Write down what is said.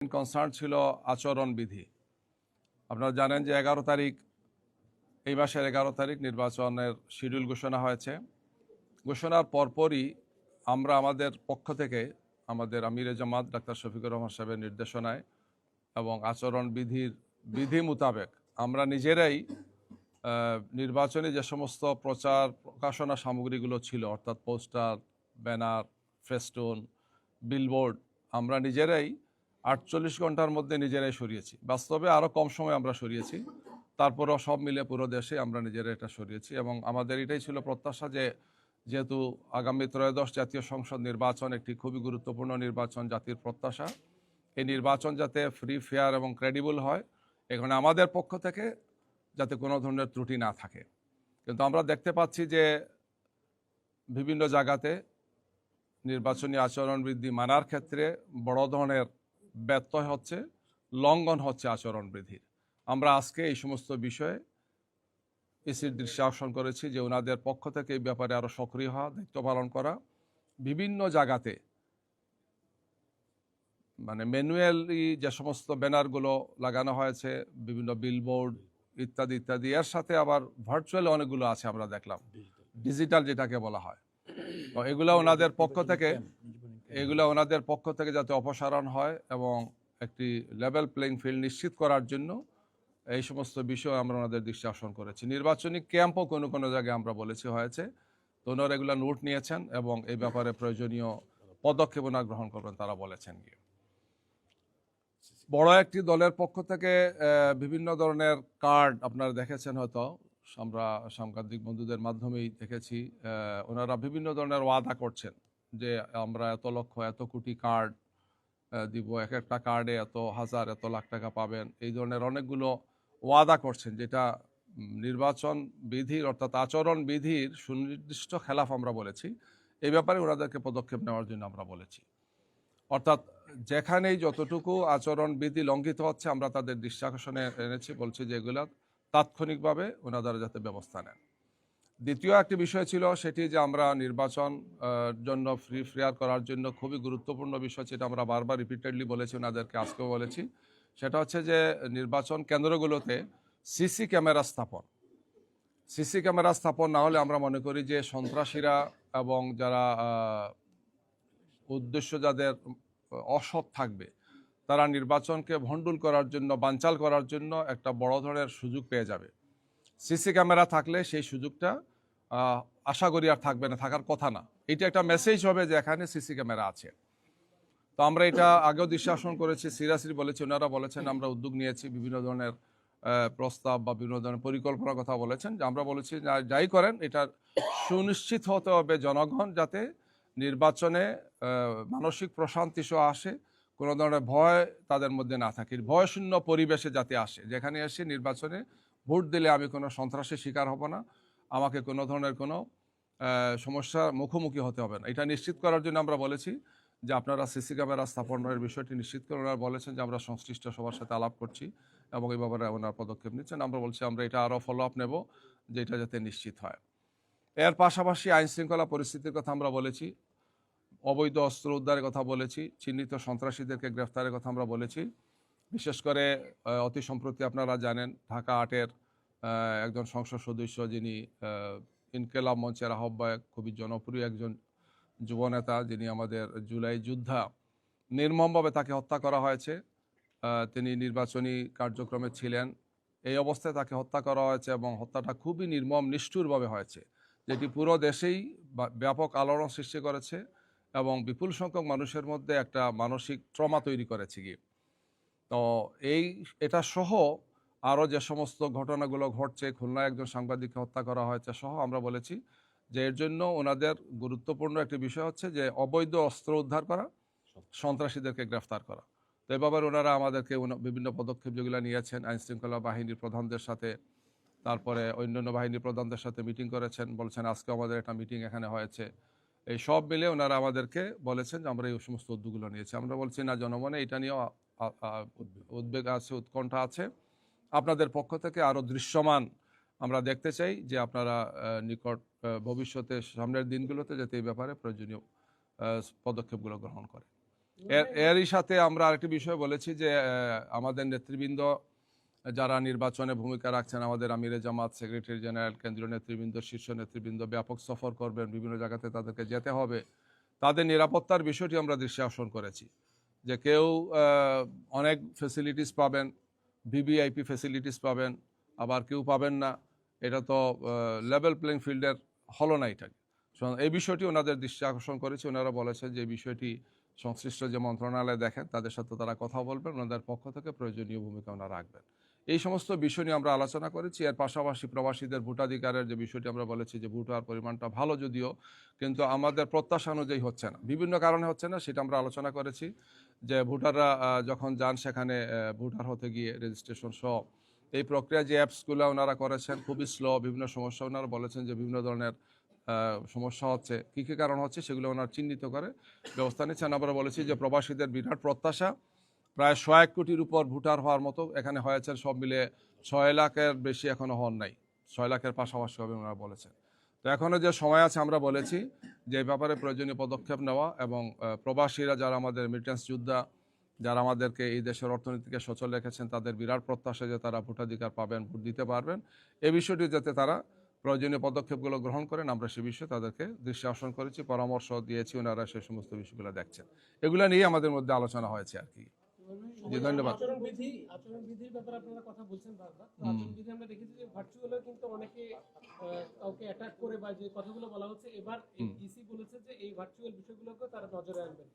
Concern ছিল আচরণবিধি। আপনারা জানেন যে এগারো তারিখ, এই মাসের এগারো তারিখ নির্বাচনের শিডিউল ঘোষণা হয়েছে। ঘোষণার পরপরই আমরা আমাদের পক্ষ থেকে আমাদের আমিরে জামাত, ডাক্তার শফিকুর রহমান সাহেবের নির্দেশনায় এবং আচরণবিধির বিধি মোতাবেক আমরা নিজেরাই নির্বাচনী যে সমস্ত প্রচার, প্রকাশনা সামগ্রীগুলো ছিল, অর্থাৎ পোস্টার, ব্যানার ফেস্টুন বিলবোর্ড, আমরা নিজেরাই আটচল্লিশ ঘণ্টার মধ্যে নিজেরাই সরিয়েছি। বাস্তবে আরও কম সময় আমরা সরিয়েছি। তারপরও সব মিলে পুরো দেশে আমরা নিজেরা এটা সরিয়েছি এবং আমাদের এটাই ছিল প্রত্যাশা যে যেহেতু আগামী ত্রয়োদশ জাতীয় সংসদ নির্বাচন একটি খুবই গুরুত্বপূর্ণ নির্বাচন জাতির প্রত্যাশা। এই নির্বাচন যাতে ফ্রি ফেয়ার এবং ক্রেডিবল হয়, এখানে আমাদের পক্ষ থেকে যাতে কোনো ধরনের ত্রুটি না থাকে। কিন্তু আমরা দেখতে পাচ্ছি যে বিভিন্ন জায়গাতে নির্বাচনী আচরণ বৃদ্ধি মানার ক্ষেত্রে বড় ধরনের ব্যত্যয় হচ্ছে লঙ্ঘন হচ্ছে আচরণ বৃদ্ধির আমরা আজকে এই সমস্ত বিষয়ে ইসির দৃষ্টি আকর্ষণ করেছি যে ওনাদের পক্ষ থেকে এই ব্যাপারে আরও সক্রিয় হওয়া দায়িত্ব পালন করা বিভিন্ন জায়গাতে মানে ম্যানুয়ালি যে সমস্ত ব্যানারগুলো লাগানো হয়েছে বিভিন্ন বিলবোর্ড ইত্যাদি ইত্যাদি এর সাথে আবার ভার্চুয়াল অনেকগুলো আছে আমরা দেখলাম। ডিজিটাল যেটাকে বলা হয়। তো এগুলো ওনাদের পক্ষ থেকে এগুলো ওনাদের পক্ষ থেকে যাতে অপসারণ হয় এবং একটি লেভেল প্লেইং ফিল্ড নিশ্চিত করার জন্য এই সমস্ত বিষয় আমরা ওনাদের দৃষ্টি আকর্ষণ করেছি। নির্বাচনী ক্যাম্পও কোনো কোনো জায়গায় আমরা বলেছি হয়েছে। তো ওনারা এগুলো নোট নিয়েছেন এবং এই ব্যাপারে প্রয়োজনীয় পদক্ষেপ ওনারা গ্রহণ করবেন তারা বলেছেন গিয়ে। বড় একটি দলের পক্ষ থেকে বিভিন্ন ধরনের কার্ড আপনারা দেখেছেন হয়তো, আমরা সাংবাদিক বন্ধুদের মাধ্যমেই দেখেছি। ওনারা বিভিন্ন ধরনের ওয়াদা করছেন। যে আমরা এত লক্ষ, এত কোটি কার্ড দিব, এক একটা কার্ডে এত হাজার, এত লাখ টাকা পাবেন। এই ধরনের অনেকগুলো ওয়াদা করছেন, যেটা নির্বাচন বিধির অর্থাৎ আচরণ বিধির সুনির্দিষ্ট খেলাফ আমরা বলেছি। এই ব্যাপারে ওনাদেরকে পদক্ষেপ নেওয়ার জন্য আমরা বলেছি। অর্থাৎ যেখানেই যতটুকু আচরণ বিধি লঙ্ঘিত হচ্ছে, আমরা তাদের দৃষ্টি আকর্ষণে এনেছি, বলছি যে এগুলো তাৎক্ষণিকভাবে ওনারা যাতে ব্যবস্থা নেন। দ্বিতীয় একটি বিষয় ছিল সেটি যে আমরা নির্বাচন জন্য ফ্রি ফেয়ার করার জন্য খুবই গুরুত্বপূর্ণ বিষয় যেটা আমরা বারবার রিপিটেডলি বলেছি, ওনাদেরকে আজকেও বলেছি। সেটা হচ্ছে যে নির্বাচন কেন্দ্রগুলোতে সিসি ক্যামেরা স্থাপন। সিসি ক্যামেরা স্থাপন না হলে আমরা মনে করি যে সন্ত্রাসীরা এবং যারা উদ্দেশ্য যাদের অসৎ থাকবে, তারা নির্বাচনকে ভণ্ডুল করার জন্য, বানচাল করার জন্য একটা বড় ধরনের সুযোগ পেয়ে যাবে। সিসি ক্যামেরা থাকলে সেই সুযোগটা আশা করি আর থাকবে না, থাকার কথা না। এটা একটা মেসেজ হবে যে এখানে সিসি ক্যামেরা আছে। তো আমরা এটা আগেও দৃশ্যাসন করেছি সিরিয়াসলি বলেছি, ওনারা বলেছেন, আমরা উদ্যোগ নিয়েছি, বিভিন্ন ধরনের প্রস্তাব বা বিভিন্ন ধরনের পরিকল্পনার কথা বলেছেন। যে আমরা বলেছি যাই করেন, এটা সুনিশ্চিত হতে হবে জনগণ যাতে নির্বাচনে মানসিক প্রশান্তি সহ আসে, কোনো ধরনের ভয় তাদের মধ্যে না থাকে। ভয়শূন্য পরিবেশে যাতে আসে। যেখানে এসে নির্বাচনে ভোট দিলে আমি কোনো সন্ত্রাসের শিকার হব না। আমাকে কোনো ধরনের কোনো সমস্যার মুখোমুখি হতে হবে না। এটা নিশ্চিত করার জন্য আমরা বলেছি যে আপনারা সিসি ক্যামেরা স্থাপনের বিষয়টি নিশ্চিত করে ওনারা বলেছেন যে আমরা সংশ্লিষ্ট সবার সাথে আলাপ করছি এবং এই ব্যাপারে ওনার পদক্ষেপ নিচ্ছেন। আমরা বলছি আমরা এটা আরও ফলো আপ নেব যে এটা যাতে নিশ্চিত হয়। এর পাশাপাশি আইন শৃঙ্খলা পরিস্থিতির কথা আমরা বলেছি, অবৈধ অস্ত্র উদ্ধারের কথা বলেছি, চিহ্নিত সন্ত্রাসীদেরকে গ্রেফতারের কথা আমরা বলেছি। বিশেষ করে অতি সম্প্রতি আপনারা জানেন, ঢাকা আটের একজন সংসদ সদস্য যিনি ইনকেলাব মঞ্চের আহ্বায়ক, খুবই জনপ্রিয় একজন যুবনেতা যিনি আমাদের জুলাই যোদ্ধা নির্মমভাবে তাকে হত্যা করা হয়েছে। তিনি নির্বাচনী কার্যক্রমে ছিলেন। এই অবস্থায় তাকে হত্যা করা হয়েছে এবং হত্যাটা খুবই নির্মম, নিষ্ঠুরভাবে হয়েছে, যেটি পুরো দেশেই ব্যাপক আলোড়ন সৃষ্টি করেছে এবং বিপুল সংখ্যক মানুষের মধ্যে একটা মানসিক ট্রমা তৈরি করেছে কি তো এই এটা সহ আরও যে সমস্ত ঘটনাগুলো ঘটছে খুলনায় একজন সাংবাদিককে হত্যা করা হয়েছে সহ আমরা বলেছি যে এর জন্য ওনাদের গুরুত্বপূর্ণ একটি বিষয় হচ্ছে যে অবৈধ অস্ত্র উদ্ধার করা সন্ত্রাসীদেরকে গ্রেফতার করা। তো এ ব্যাপারে ওনারা আমাদেরকে বিভিন্ন পদক্ষেপ যেগুলো নিয়েছেন আইন শৃঙ্খলা বাহিনীর প্রধানদের সাথে তারপরে অন্যান্য বাহিনীর প্রধানদের সাথে মিটিং করেছেন বলছেন আজকে আমাদের একটা মিটিং এখানে হয়েছে। এই সব মিলে ওনারা আমাদেরকে বলেছেন যে আমরা এই সমস্ত উদ্যোগগুলো নিয়েছি। আমরা বলছি না জনমনে এটা আ- উদ্বেগ আছে, উৎকণ্ঠা আছে। আপনাদের পক্ষ থেকে আরও দৃশ্যমান আমরা দেখতে চাই যে আপনারা নিকট ভবিষ্যতে সামনের দিনগুলোতে যাতে এই ব্যাপারে প্রয়োজনীয় পদক্ষেপগুলো গ্রহণ করে এরই সাথে আমরা আরেকটি বিষয় বলেছি যে আমাদের নেতৃবৃন্দ যারা নির্বাচনে ভূমিকা রাখছেন, আমাদের আমিরে জামাত, সেক্রেটারি জেনারেল, কেন্দ্রীয় নেতৃবৃন্দ, শীর্ষ নেতৃবৃন্দ ব্যাপক সফর করবেন, বিভিন্ন জায়গাতে তাদেরকে যেতে হবে। তাদের নিরাপত্তার বিষয়টি আমরা দৃষ্টি আকর্ষণ করেছি। যে কেউ অনেক ফেসিলিটিস পাবেন ভিভিআইপি ফেসিলিটিস পাবেন, আবার কেউ পাবেন না। এটা তো লেভেল প্লেইং ফিল্ডের হলো না এটা এই বিষয়টি ওনাদের দৃষ্টি আকর্ষণ করেছে। ওনারা বলেছেন যে বিষয়টি সংশ্লিষ্ট যে মন্ত্রণালয় দেখেন তাদের সাথে তারা কথা বলবেন, ওনাদের পক্ষ থেকে প্রয়োজনীয় ভূমিকা ওনারা রাখবেন। এই সমস্ত বিষয় নিয়ে আমরা আলোচনা করেছি। এর পাশাপাশি প্রবাসীদের ভোটাধিকারের যে বিষয়টি আমরা বলেছি যে ভোট হওয়ার পরিমাণটা ভালো যদিও, কিন্তু আমাদের প্রত্যাশা অনুযায়ী হচ্ছে না। বিভিন্ন কারণে হচ্ছে না, সেটা আমরা আলোচনা করেছি। যে ভোটাররা যখন যান সেখানে ভোটার হতে গিয়ে রেজিস্ট্রেশন সহ, এই প্রক্রিয়া যে অ্যাপসগুলো ওনারা করেছেন খুবই স্লো বিভিন্ন সমস্যা ওনারা বলেছেন যে বিভিন্ন ধরনের সমস্যা হচ্ছে। কী কী কারণ হচ্ছে সেগুলো ওনারা চিহ্নিত করে ব্যবস্থা নিচ্ছেন। আমরা বলেছি যে প্রবাসীদের বিরাট প্রত্যাশা, প্রায় ছয় এক কোটির উপর ভোটার হওয়ার মতো এখানে হয়েছে সব মিলে ছয় লাখের বেশি এখনও হন নাই। ছয় লাখের পাশাপাশি হবে ওনারা বলেছেন। তো এখনও যে সময় আছে, আমরা বলেছি যে ব্যাপারে প্রয়োজনীয় পদক্ষেপ নেওয়া এবং প্রবাসীরা যারা আমাদের মিটেন্স যোদ্ধা, যারা আমাদেরকে এই দেশের অর্থনীতিকে সচল রেখেছেন, তাদের বিরাট প্রত্যাশা যে তারা ভোটাধিকার পাবেন, ভোট দিতে পারবেন। এই বিষয়টি যাতে তারা প্রয়োজনীয় পদক্ষেপগুলো গ্রহণ করেন, আমরা সে বিষয়ে তাদেরকে দৃষ্টি আকর্ষণ করেছি, পরামর্শ দিয়েছি, ওনারা সেই সমস্ত বিষয়গুলো দেখছেন। এগুলো নিয়ে আমাদের মধ্যে আলোচনা হয়েছে আর কি। জি, ধন্যবাদ। আচরণ বিধি ব্যাপারে আপনারা কথা বলছেন বারবার। তো আমরা দেখেছি যে ভার্চুয়ালে কিন্তু অনেকে কাউকে অ্যাটাক করে বা যে কথাগুলো বলা হচ্ছে এবার ইসি বলেছে যে এই ভার্চুয়াল বিষয়গুলোকে তারা নজরে আনবেন।